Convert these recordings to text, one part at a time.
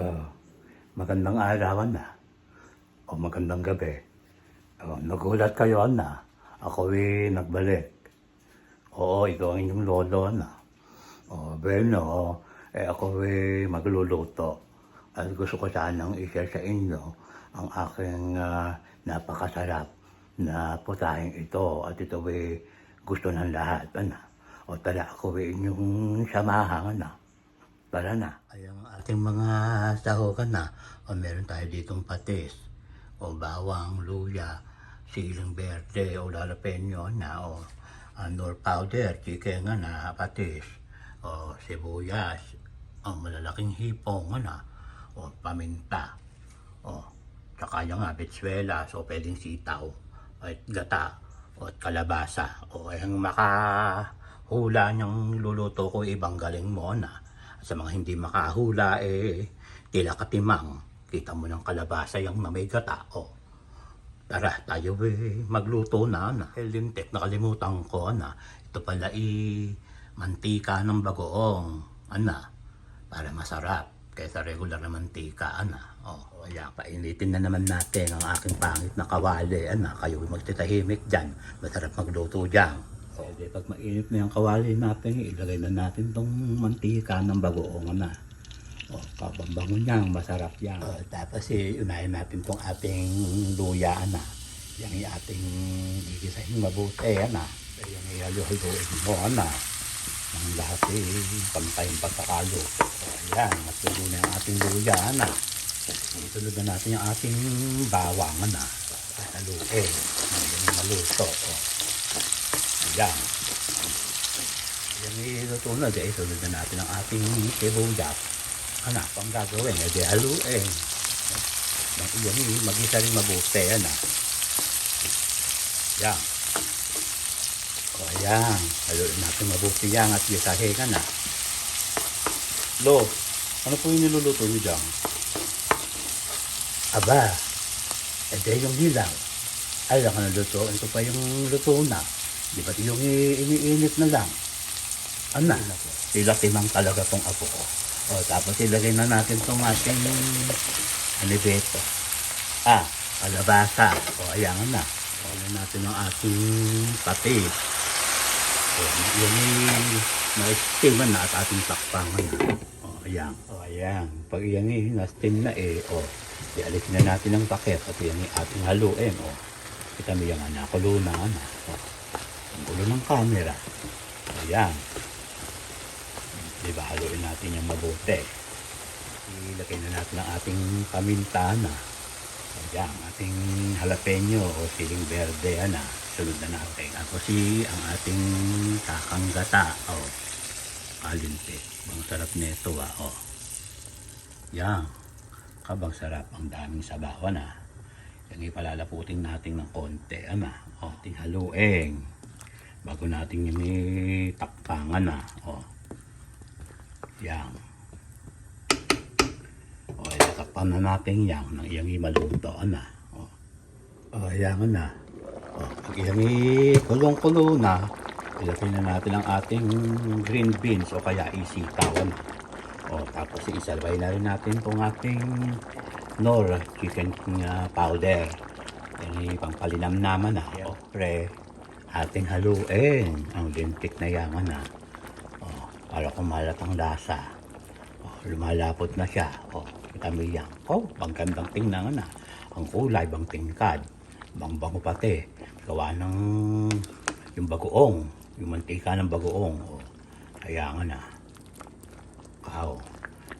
Oh, magandang araw na. O magandang gabi. Oh, nagulat kayo na. Ako eh nagbalik. Oo, ikaw ang inyong lolo na. Oh, bueno, eh ako eh magluluto. At gusto ko sanang i-share sa inyo ang aking ah, napakasarap na putahin ito. At ito eh gusto ng lahat. Ano? O tala ako eh inyong samahan. Ano? Tara na. Ay, ang ating mga sahugan na. O meron tayo ditong patis. O bawang, luya, siling berde, o lalapeno na. O anor powder, chicken nga na, patis. O sibuyas, o malalaking hipong na. O paminta. O tsaka yung nga, bitsuelas, o pwedeng sitaw. At gata, o at kalabasa. O ang makahula niyang luluto ko, ibang galing mo na. Sa mga hindi makahula, eh, tila katimang. Kita mo ng kalabasa yung na may gata. O, tara, tayo eh, magluto na. na. Eh, lintik, nakalimutan ko na. Ito pala i mantika ng bagoong. Ana, para masarap. Kaysa regular na mantika, ana. O, kaya painitin na naman natin ang aking pangit na kawali. Ana, kayo magtitahimik dyan. Masarap magluto dyan. Pwede pag mainit na yung kawali natin, ilagay na natin tong mantika ng bagoong na. O, kabambango niya, masarap yan. O, tapos eh, unahin natin tong ating luya na. Yan yung ating gigisahin mabuti, ana. Yan yung ihalo-haloin mo, ana. Ang lahat eh, pantayong pagkakalo. Ayan, matulo na yung ating luya, ana. Isunod na natin yung ating bawang, ana. Haluin. Yan yung maluto. O. Ayan. Yan iluto na. Di, isunod na natin ang ating sibuyas. Ano, pang gagawin. E di haluin. Yan, yan mag-isa rin mabuti. Ano. Yan. O, ayan. Haluin natin mabuti yan at gisahe ka na. Lo, ano po yung niluluto niyo dyan? Aba, edi yung hilaw. Ay, ang luto. Ito pa yung luto na. Di ba yung i- iniinit na lang? Ano? Sila timang talaga tong apo ko. O, tapos ilagay na natin tong ating ano ba ito? Ah, kalabasa. O, ayan na. Ayan natin ang ating patis. O, yan yung na-steam na at ating takpangan na. O, ayan. O, ayan. Pag yan eh, na-steam na eh, o, ialisin na natin ang paket at yan yung ating haluin. O, kita mo yung anak, kulo na, anak. O, ang gulo ng camera. Ayan. Di ba, haluin natin yung mabuti. Ilagay na natin ang ating paminta na. Ayan, ating jalapeno o siling verde, ana. Sunod na natin. Ako si ang ating kakanggata. O, alinti. Ang sarap nito, ah. O. Yan. Kabang sarap. Ang daming sabawan, ah. Yan ipalalaputin natin ng konti, ama. O, ating haluin bago natin yung takpangan na. O. Yan. O, itakpan na natin yan nang iyang imaluto na. O. O, yan na. O, pag iyang kulong-kulo na, ilagay na natin ang ating green beans o kaya isitawan na. O, tapos isalbay na rin natin itong ating nor chicken powder. Yan yung pangpalinam-naman na. O, pre, ating haluin ang lintik na yaman na. Oh, para kumalat ang lasa. Oh, lumalapot na siya. Oh, kita mo yan. Oh, bang gandang tingnan na. Ang kulay, bang tingkad. Bang bango pati. Gawa ng yung bagoong. Yung mantika ng bagoong. Oh, kaya nga na. Wow.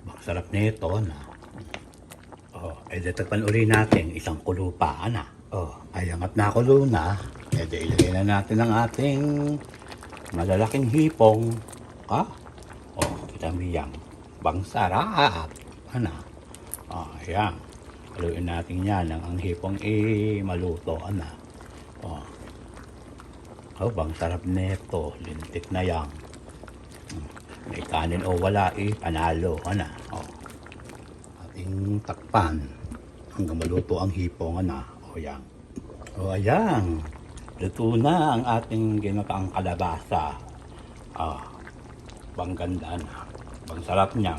Bang sarap nito na. Oh, eh detagpan uli natin isang kulo pa na. Oh, ayan at nakulo na. Di ilagay na natin ang ating malalaking hipong. Ha? Oh, kita mo yan. Bang sarap. Ano? Oh, ayan. Haluin natin yan ang, ang hipong eh maluto. Ano? Oh. Oh, bang sarap nito. Lintik na yan. Hmm. May kanin o wala eh, panalo. Ano? Oh ating takpan hanggang maluto ang hipong na o yan o ayan luto na ang ating ginataang kalabasa ah bang ganda na bang sarap niya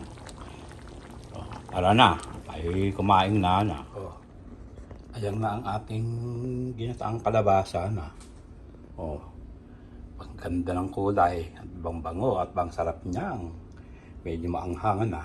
oh, Tara na, ay kumain na na. Oh. Ayan na ang ating ginataang kalabasa na. Oh. Ang ganda ng kulay at bang bango at bang sarap niyang. Medyo maanghangan na.